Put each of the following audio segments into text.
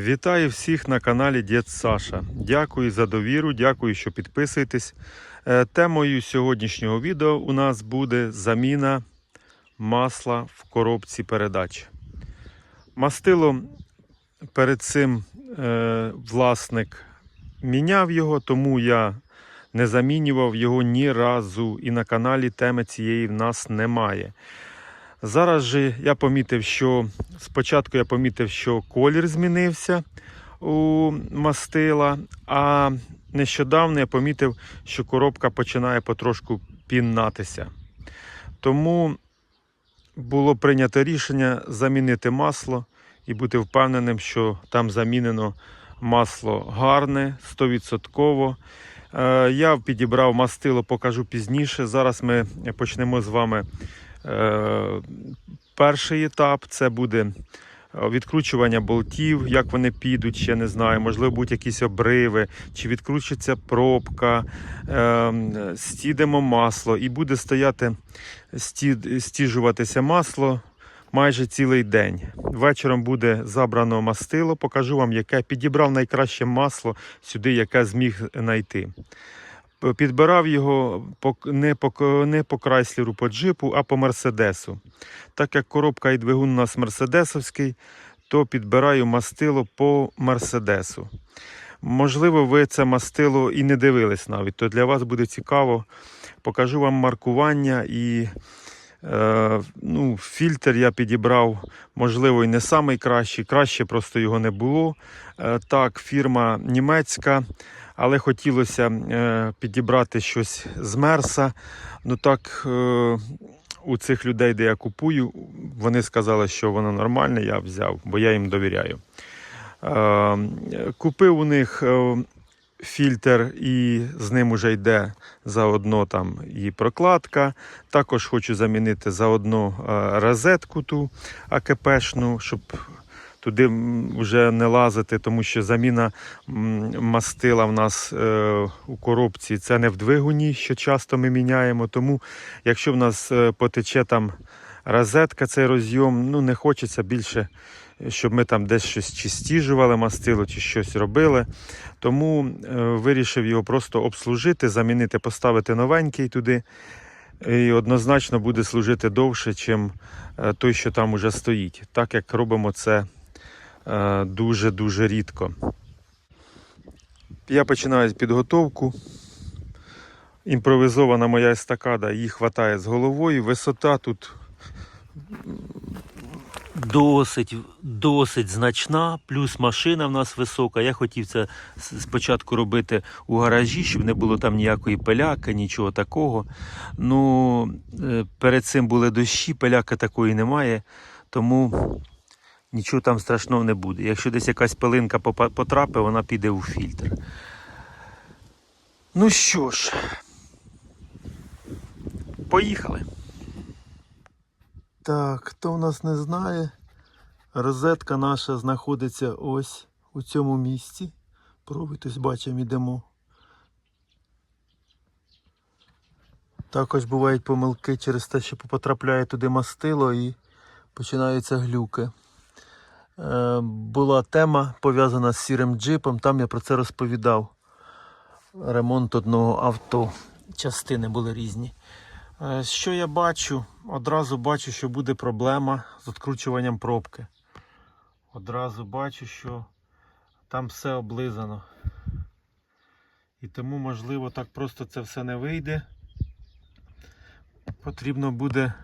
Вітаю всіх на каналі Дід Саша. Дякую за довіру, дякую, що підписуєтесь. Е, Темою сьогоднішнього відео у нас буде заміна масла в коробці передач. Мастило перед цим е, власник міняв його, тому я не замінював його ні разу. І на каналі теми цієї в нас немає. Зараз же я помітив, що спочатку я помітив, що колір змінився у мастила, а нещодавно я помітив, що коробка починає потрошку піннатися. Тому було прийнято рішення замінити масло і бути впевненим, що там замінено масло гарне, 100%. Е, Я підібрав мастило, покажу пізніше. Зараз ми почнемо з вами Перший етап це буде е, відкручування болтів, як вони підуть, ще не знаю. Можливо, будуть якісь обриви, чи відкручиться пробка, е, стідемо масло, і буде стояти, стіжуватися масло майже цілий день. Вечором буде забрано мастило, покажу вам, яке підібрав найкраще масло сюди, яке зміг знайти. Підбирав його не, по, не по Крайслеру, по джипу, а по Мерседесу. Так як коробка і двигун у нас мерседесовський, то підбираю мастило по Мерседесу. Можливо, ви це мастило і не дивились навіть, то для вас буде цікаво. Покажу вам маркування і е, ну, фільтр я підібрав, можливо, і не самий краще просто його не було. Е, так, фірма німецька але хотілося е, підібрати щось з мерса. Ну так, е, у цих людей, де я купую, вони сказали, що воно нормальне, я взяв, бо я їм довіряю. Е, Купив у них фільтр, і з ним вже йде заодно там і прокладка. Також хочу замінити заодно розетку ту АКПшну, щоб туди вже не лазити, тому що заміна мастила в нас е, у коробці це не в двигуні, що часто ми міняємо. Тому якщо в нас е, потече там розетка, цей розйом, ну не хочеться більше, щоб ми там десь щось чи стіжували мастило, чи щось робили. Тому е, вирішив його просто обслужити, замінити, поставити новенький туди. І однозначно буде служити довше, ніж той, що там уже стоїть, так як робимо це дуже-дуже рідко. Я починаю підготовку. Імпровізована моя естакада, її хватає з головою. Висота тут Досить, досить значна, плюс машина в нас висока. Я хотів це спочатку робити у гаражі, щоб не було там ніякої пиляки, нічого такого. Ну, е, перед цим були дощі, пиляки такої немає, тому нічого там страшного не буде. Якщо десь якась пилинка потрапить, вона піде у фільтр. Ну що ж, поїхали. Так, хто в нас не знає, розетка наша знаходиться ось у цьому місці. Провід бачимо, йдемо. Також бувають помилки через те, що потрапляє туди мастило і починаються глюки. Е, була тема пов'язана з сірим джипом, там я про це розповідав. Ремонт одного авто. Частини були різні. Е, Що я бачу? Одразу бачу, що буде проблема з відкручуванням пробки. Одразу бачу, що там все облизано. І тому, можливо, так просто це все не вийде. Потрібно буде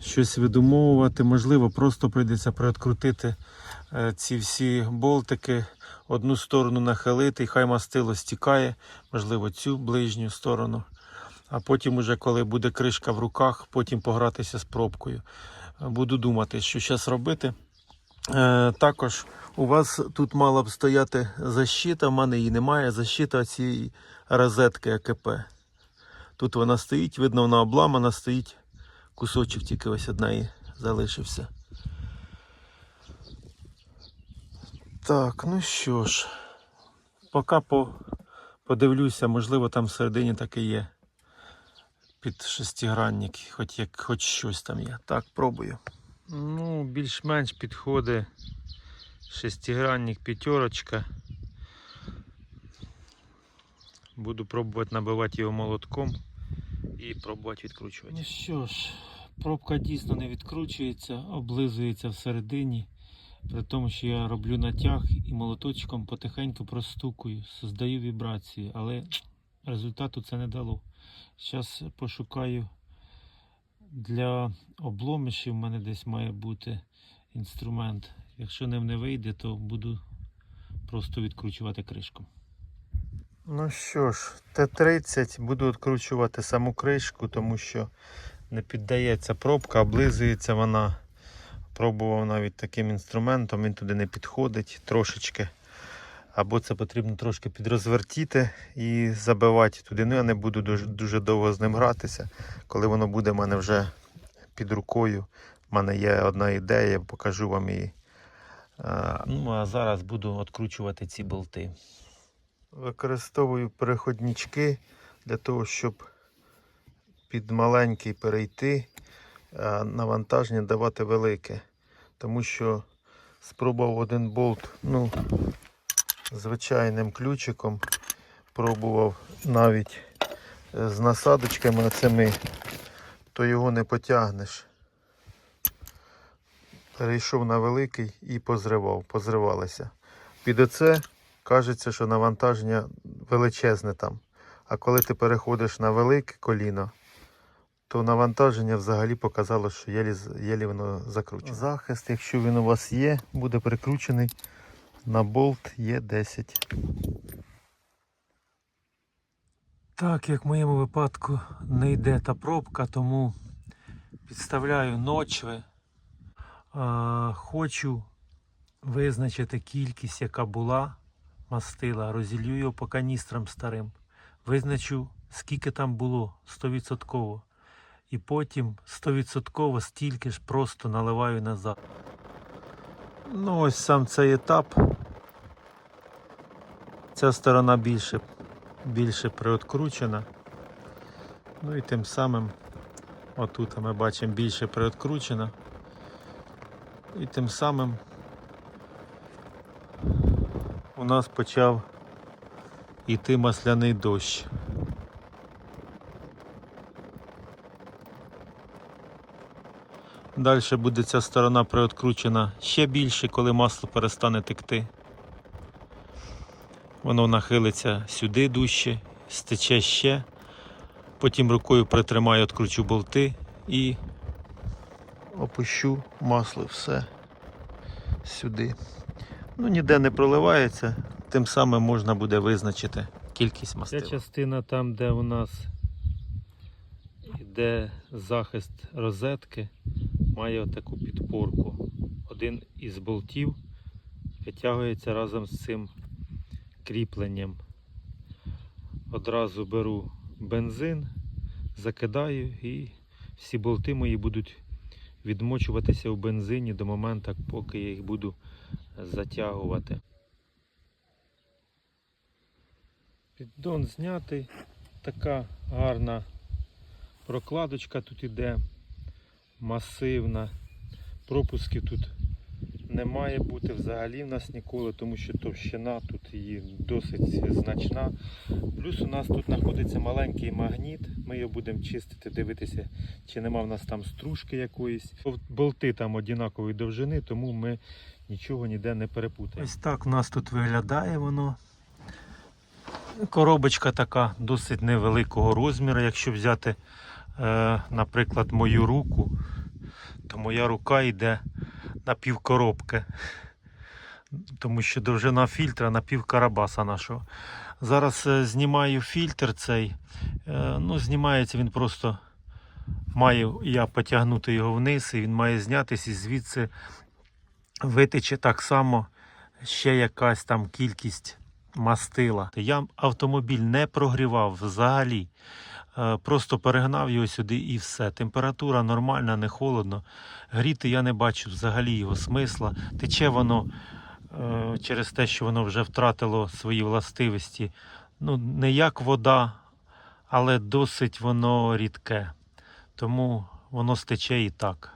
щось видумовувати. Можливо, просто прийдеться приоткрутити е, ці всі болтики, одну сторону нахилити, і хай мастило стікає, можливо, цю ближню сторону. А потім, уже коли буде кришка в руках, потім погратися з пробкою. Буду думати, що зараз робити. Е, також у вас тут мала б стояти защита, в мене її немає. Защита цієї розетки АКП. Тут вона стоїть, видно, вона обламана, стоїть. Кусочок тільки ось одної залишився. Так, ну що ж, поки по, подивлюся, можливо, там всередині таке є під шестигранник, хоч як хоч щось там є. Так, пробую. Ну, більш-менш підходить Шестигранник п'ятерочка. Буду пробувати набивати його молотком і пробувати відкручувати. Ну що ж, пробка дійсно не відкручується, облизується всередині. При тому, що я роблю натяг і молоточком потихеньку простукую, создаю вібрації, але результату це не дало. Зараз пошукаю для обломишів, в мене десь має бути інструмент. Якщо ним не вийде, то буду просто відкручувати кришку. Ну що ж, Т-30 буду відкручувати саму кришку, тому що не піддається пробка, облизується вона. Пробував навіть таким інструментом, він туди не підходить трошечки. Або це потрібно трошки підрозвертіти і забивати туди. Ну я не буду дуже, дуже довго з ним гратися. Коли воно буде в мене вже під рукою, в мене є одна ідея, я покажу вам її. А, Ну а зараз буду відкручувати ці болти. Використовую переходнички для того, щоб під маленький перейти, а навантаження давати велике. Тому що спробував один болт ну, звичайним ключиком, пробував навіть е, з насадочками оцими, то його не потягнеш. Перейшов на великий і позривав, позривалися. Під оце кажеться, що навантаження величезне там. А коли ти переходиш на велике коліно, то навантаження взагалі показало, що єлі, єлі воно закручено. Захист, якщо він у вас є, буде прикручений на болт Є10. Так, як в моєму випадку не йде та пробка, тому підставляю ночви. А, хочу визначити кількість, яка була мастила, розілью його по каністрам старим. Визначу, скільки там було 100%. І потім 100% стільки ж просто наливаю назад. Ну, ось сам цей етап. Ця сторона більше більше приоткручена. Ну і тим самим отут ми бачимо більше приоткручена. І тим самим нас почав іти масляний дощ. Далі буде ця сторона приоткручена ще більше, коли масло перестане текти. Воно нахилиться сюди дужче, стече ще. Потім рукою притримаю, відкручу болти і Опущу масло все сюди. Ну, ніде не проливається, тим самим можна буде визначити кількість Ця частина там, де у нас йде захист розетки, має таку підпорку. Один із болтів витягується разом з цим кріпленням. Одразу беру бензин, закидаю і всі болти мої будуть відмочуватися у бензині до моменту, поки я їх буду затягувати. Піддон знятий. Така гарна прокладочка тут іде, масивна. Пропусків тут не має бути взагалі в нас ніколи, тому що товщина тут її досить значна. Плюс у нас тут знаходиться маленький магніт. Ми його будемо чистити, дивитися, чи нема в нас там стружки якоїсь. Болти там однакової довжини, тому ми нічого ніде не перепутаємо. Ось так у нас тут виглядає воно. Коробочка така досить невеликого розміру. Якщо взяти, е, наприклад, мою руку, то моя рука йде на півкоробки. Тому що довжина фільтра на пів карабаса нашого. Зараз е, знімаю фільтр цей. Е, ну, знімається він просто. Маю я потягнути його вниз, і він має знятися і звідси витече так само ще якась там кількість мастила. Я автомобіль не прогрівав взагалі. Е, Просто перегнав його сюди і все. Температура нормальна, не холодно. Гріти я не бачу взагалі його смисла. Тече воно е, через те, що воно вже втратило свої властивості. Ну, не як вода, але досить воно рідке. Тому воно стече і так.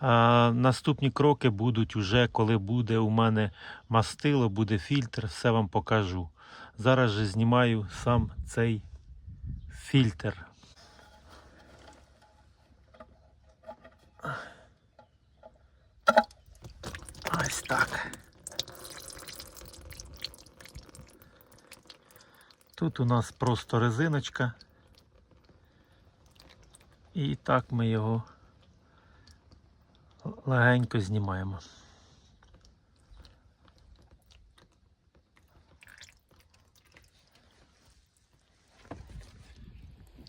Наступні кроки будуть уже, коли буде у мене мастило, буде фільтр, все вам покажу. Зараз же знімаю сам цей фільтр. Ось так. Тут у нас просто резиночка. І так ми його легенько знімаємо.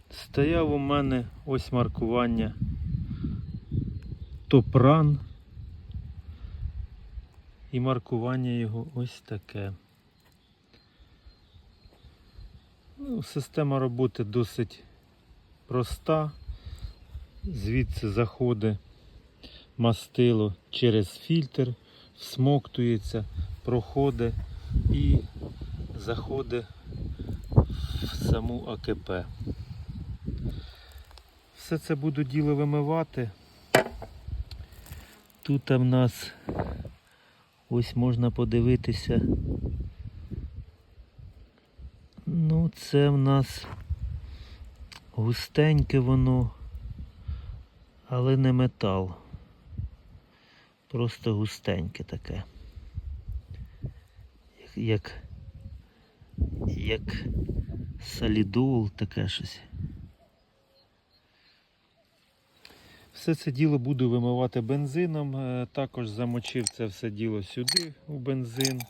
Стояв у мене ось маркування Топран. І маркування його ось таке. Ну, система роботи досить проста. Звідси заходить мастило через фільтр, всмоктується, проходить і заходить в саму АКП. Все це буду діло вимивати. Тут в нас ось можна подивитися. Ну, це в нас густеньке воно, але не метал. Просто густеньке таке. Як, як, солідол, таке щось. Все це діло буду вимивати бензином. Е, Також замочив це все діло сюди у бензин.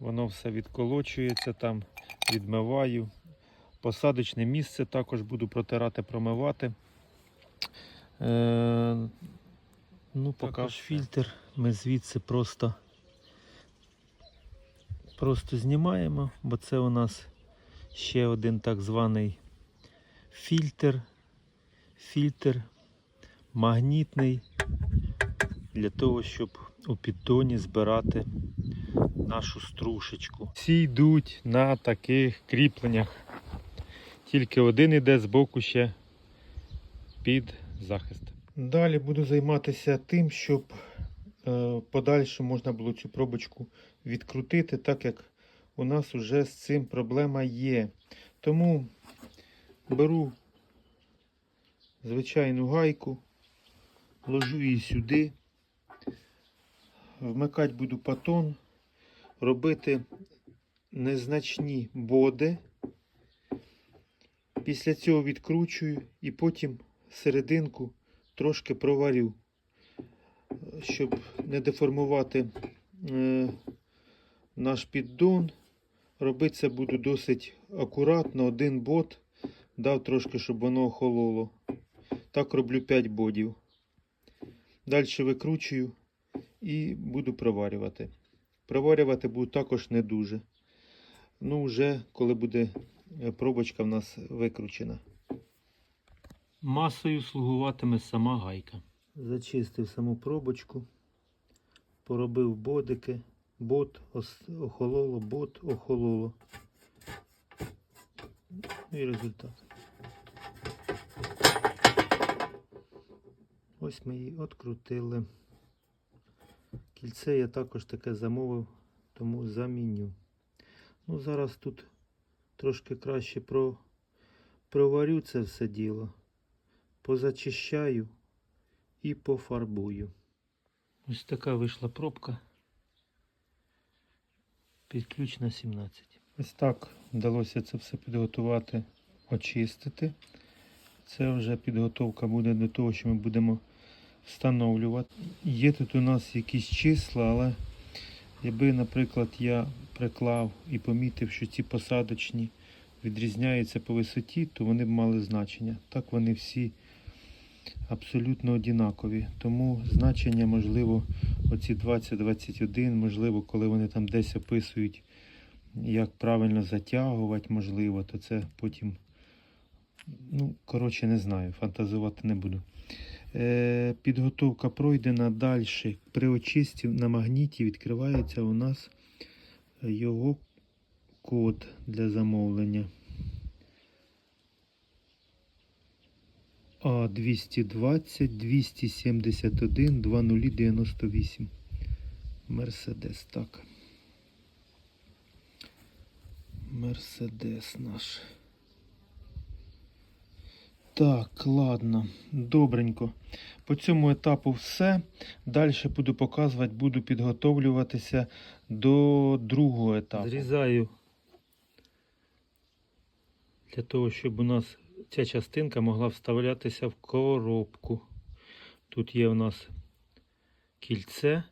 Воно все відколочується там, відмиваю. Посадочне місце також буду протирати, промивати. Ну, поки ж фільтр ми звідси просто, просто знімаємо, бо це у нас ще один так званий фільтр. Фільтр магнітний для того, щоб у піддоні збирати нашу стружечку. Всі йдуть на таких кріпленнях. Тільки один іде з боку ще під захист. Далі буду займатися тим, щоб е, подальше можна було цю пробочку відкрутити, так як у нас вже з цим проблема є. Тому беру звичайну гайку, ложу її сюди, вмикати буду патон, робити незначні боди. Після цього відкручую і потім серединку трошки проварю, щоб не деформувати е, наш піддон. Робити це буду досить акуратно, один бот, дав трошки, щоб воно охололо. Так роблю 5 бодів. Далі викручую і буду проварювати. Проварювати буду також не дуже. Ну, вже коли буде е, пробочка в нас викручена. Масою слугуватиме сама гайка. Зачистив саму пробочку, поробив бодики, бот охололо, бот охололо. І результат. Ось ми її открутили. Кільце я також таке замовив, тому заміню. Ну, зараз тут трошки краще про, проварю це все діло, позачищаю і пофарбую. Ось така вийшла пробка. Під ключ на 17. Ось так вдалося це все підготувати, очистити. Це вже підготовка буде до того, що ми будемо встановлювати. Є тут у нас якісь числа, але якби, наприклад, я приклав і помітив, що ці посадочні відрізняються по висоті, то вони б мали значення. Так вони всі абсолютно однакові. Тому значення, можливо, оці 20-21, можливо, коли вони там десь описують, як правильно затягувати, можливо, то це потім, ну, коротше, не знаю, фантазувати не буду. Е, підготовка пройдена далі. При очисті на магніті відкривається у нас його код для замовлення. А 220 271 2098. Мерседес, так. Мерседес наш. Так, ладно, добренько. По цьому етапу все. Далі буду показувати, буду підготовлюватися до другого етапу. Зрізаю для того, щоб у нас ця частинка могла вставлятися в коробку. Тут є у нас кільце.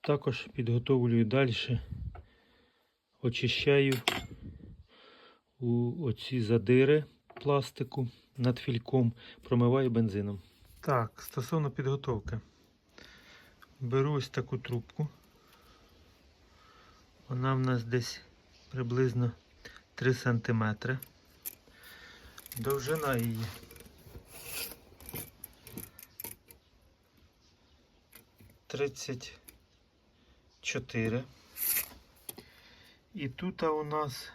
Також підготовлюю далі, очищаю у оці задири пластику над фільком, промиваю бензином. Так, стосовно підготовки. Беру ось таку трубку. Вона в нас десь приблизно 3 см. Довжина її. Тридцять чотири. І тут у нас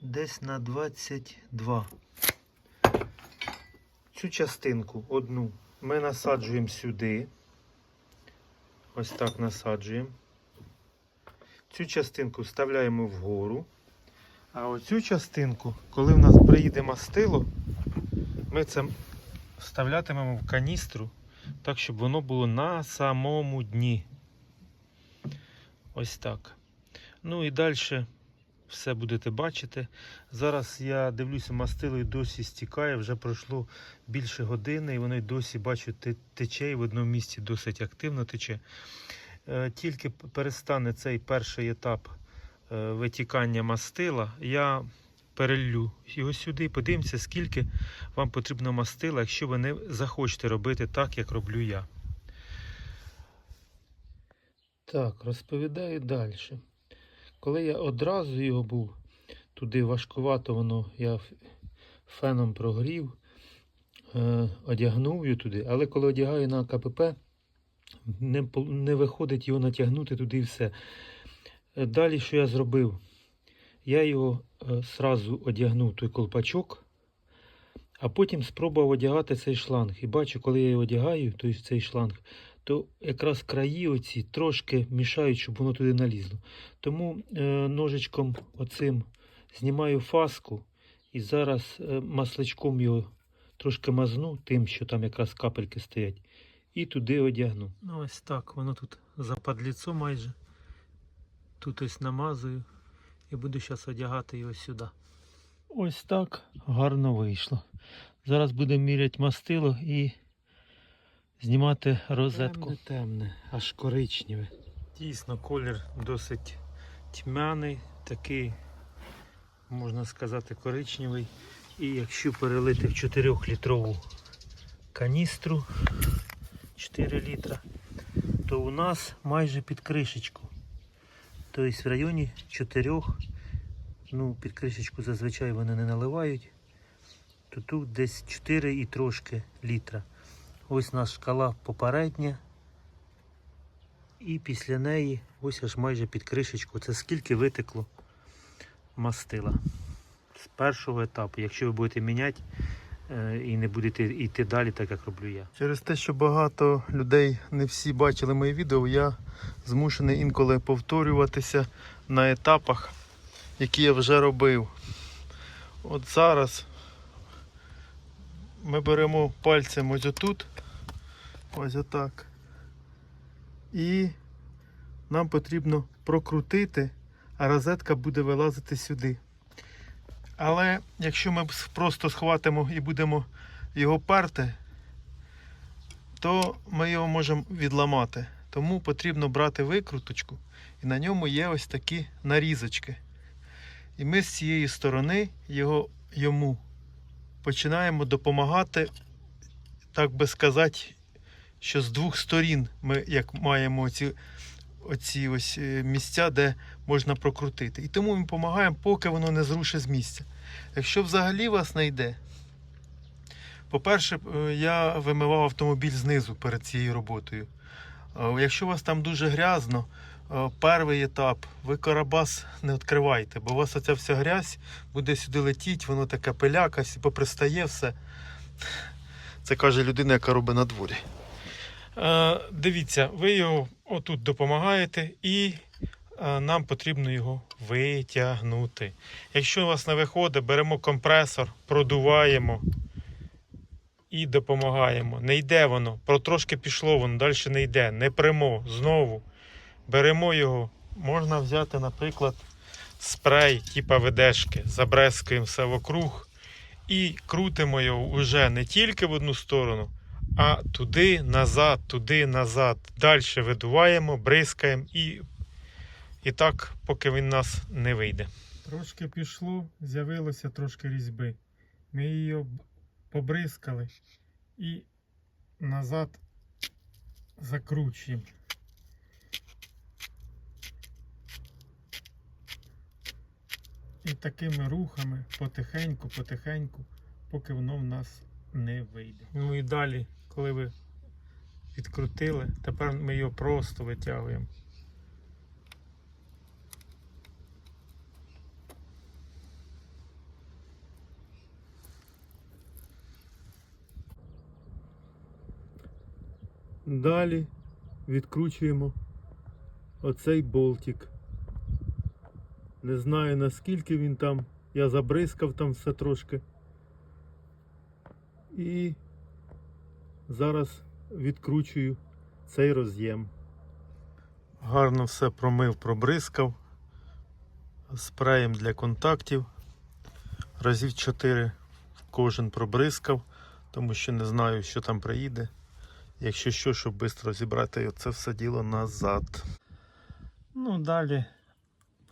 десь на 22. Цю частинку одну ми насаджуємо сюди. Ось так насаджуємо. Цю частинку вставляємо вгору. А оцю частинку, коли в нас приїде мастило, ми це вставлятимемо в каністру, так, щоб воно було на самому дні. Ось так. Ну і далі все будете бачити. Зараз я дивлюся, мастило і досі стікає, вже пройшло більше години, і воно й досі бачу тече, і в одному місці досить активно тече. Е, Тільки перестане цей перший етап е, витікання мастила, я перелью його сюди подивимося, скільки вам потрібно мастила, якщо ви не захочете робити так, як роблю я. Так, розповідаю далі. Коли я одразу його був туди важкувато, воно я феном прогрів, е, одягнув його туди, але коли одягаю на КПП, не, не виходить його натягнути туди і все. Е, Далі, що я зробив? Я його е, сразу одягнув той колпачок, а потім спробував одягати цей шланг. І бачу, коли я його одягаю, тобто цей шланг, то якраз краї оці трошки мішають, щоб воно туди налізло. Тому е, ножичком оцим знімаю фаску і зараз масличком його трошки мазну, тим, що там якраз капельки стоять, і туди одягну. Ну ось так, воно тут западліцо майже. Тут ось намазую і буду зараз одягати його сюди. Ось так гарно вийшло. Зараз будемо міряти мастило і знімати розетку. Темне, темне, аж коричневе. Дійсно, колір досить тьмяний, такий, можна сказати, коричневий. І якщо перелити в 4-літрову каністру 4 літра, то у нас майже під кришечку. Тобто в районі 4, ну під кришечку зазвичай вони не наливають, то тут десь 4 і трошки літра. Ось наша шкала попередня. І після неї ось аж майже під кришечку. Це скільки витекло мастила з першого етапу, якщо ви будете міняти і не будете йти далі, так як роблю я. Через те, що багато людей не всі бачили мої відео, я змушений інколи повторюватися на етапах, які я вже робив. От зараз ми беремо пальцем ось отут, ось отак. І нам потрібно прокрутити, а розетка буде вилазити сюди. Але якщо ми просто схватимо і будемо його перти, то ми його можемо відламати. Тому потрібно брати викруточку, і на ньому є ось такі нарізочки. І ми з цієї сторони його, йому починаємо допомагати, так би сказати, що з двох сторін ми як маємо оці, оці ось е, місця, де можна прокрутити. І тому ми допомагаємо, поки воно не зрушить з місця. Якщо взагалі вас не йде, по-перше, е, я вимивав автомобіль знизу перед цією роботою. Е, Якщо у вас там дуже грязно, Перший етап. Ви карабас не відкривайте, бо у вас оця вся грязь буде сюди летіти, воно таке пиляка, попристає все. Це каже людина, яка робить на дворі. Е, дивіться, ви його отут допомагаєте і е, нам потрібно його витягнути. Якщо у вас не виходить, беремо компресор, продуваємо і допомагаємо. Не йде воно, про трошки пішло, воно далі не йде. Не прямо, знову. Беремо його. Можна взяти, наприклад, спрей, типа ведешки, забрезкуємо все вокруг і крутимо його вже не тільки в одну сторону, а туди, назад, туди, назад. Далі видуваємо, бризкаємо і, і так, поки він нас не вийде. Трошки пішло, з'явилося трошки різьби. Ми її побризкали і назад закручуємо. І такими рухами потихеньку, потихеньку, поки воно в нас не вийде. Ну і далі, коли ви відкрутили, тепер ми його просто витягуємо. Далі відкручуємо оцей болтик. Не знаю наскільки він там. Я забризкав там все трошки. І зараз відкручую цей роз'єм. Гарно все промив, пробризкав. Спреєм для контактів. Разів 4 кожен пробризкав, тому що не знаю, що там приїде. Якщо що, щоб швидко зібрати це все діло назад. Ну, далі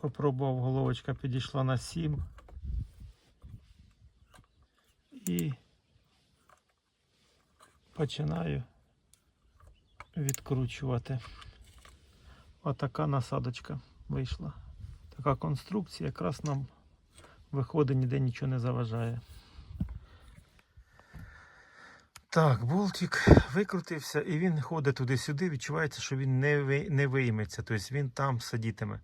попробував, головочка підійшла на 7. І починаю відкручувати. Отака насадочка вийшла. Така конструкція якраз нам виходить, ніде нічого не заважає. Так, болтик викрутився і він ходить туди-сюди. Відчувається, що він не, ви, не вийметься, тобто він там сидітиме.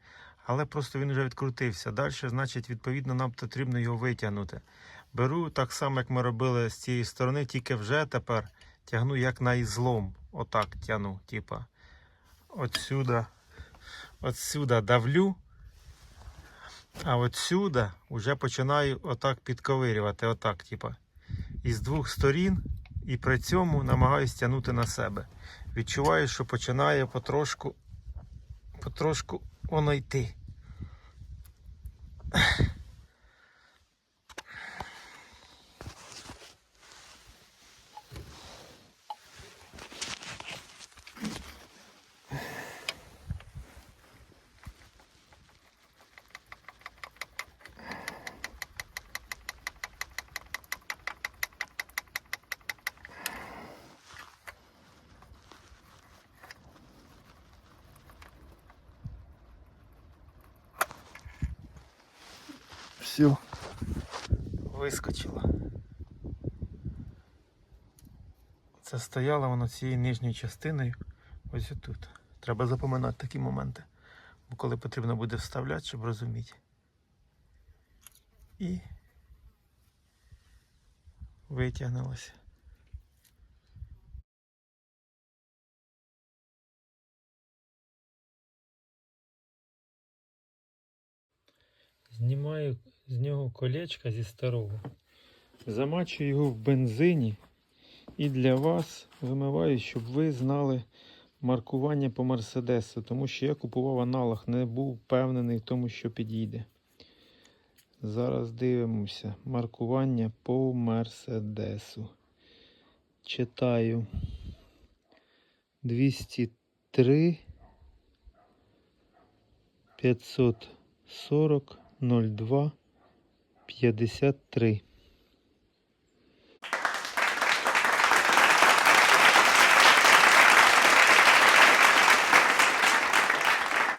Але просто він вже відкрутився. Далі, значить, відповідно, нам потрібно його витягнути. Беру так само, як ми робили з цієї сторони, тільки вже тепер тягну як на ізлом. Отак тягну, типа. Отсюда, отсюда давлю. А отсюда вже починаю отак підковирювати. Отак, типа. Із двох сторін і при цьому намагаюсь тягнути на себе. Відчуваю, що починає потрошку, потрошку воно йти. Вискочило. Це стояло воно цією нижньою частиною. Ось тут. Треба запоминати такі моменти. Бо коли потрібно буде вставляти, щоб розуміти. І витягнулося. Знімаю з нього колечко зі старого. Замачую його в бензині і для вас вимиваю, щоб ви знали маркування по Мерседесу, тому що я купував аналог, не був впевнений в тому, що підійде. Зараз дивимося. Маркування по Мерседесу. Читаю 203 540 02 53.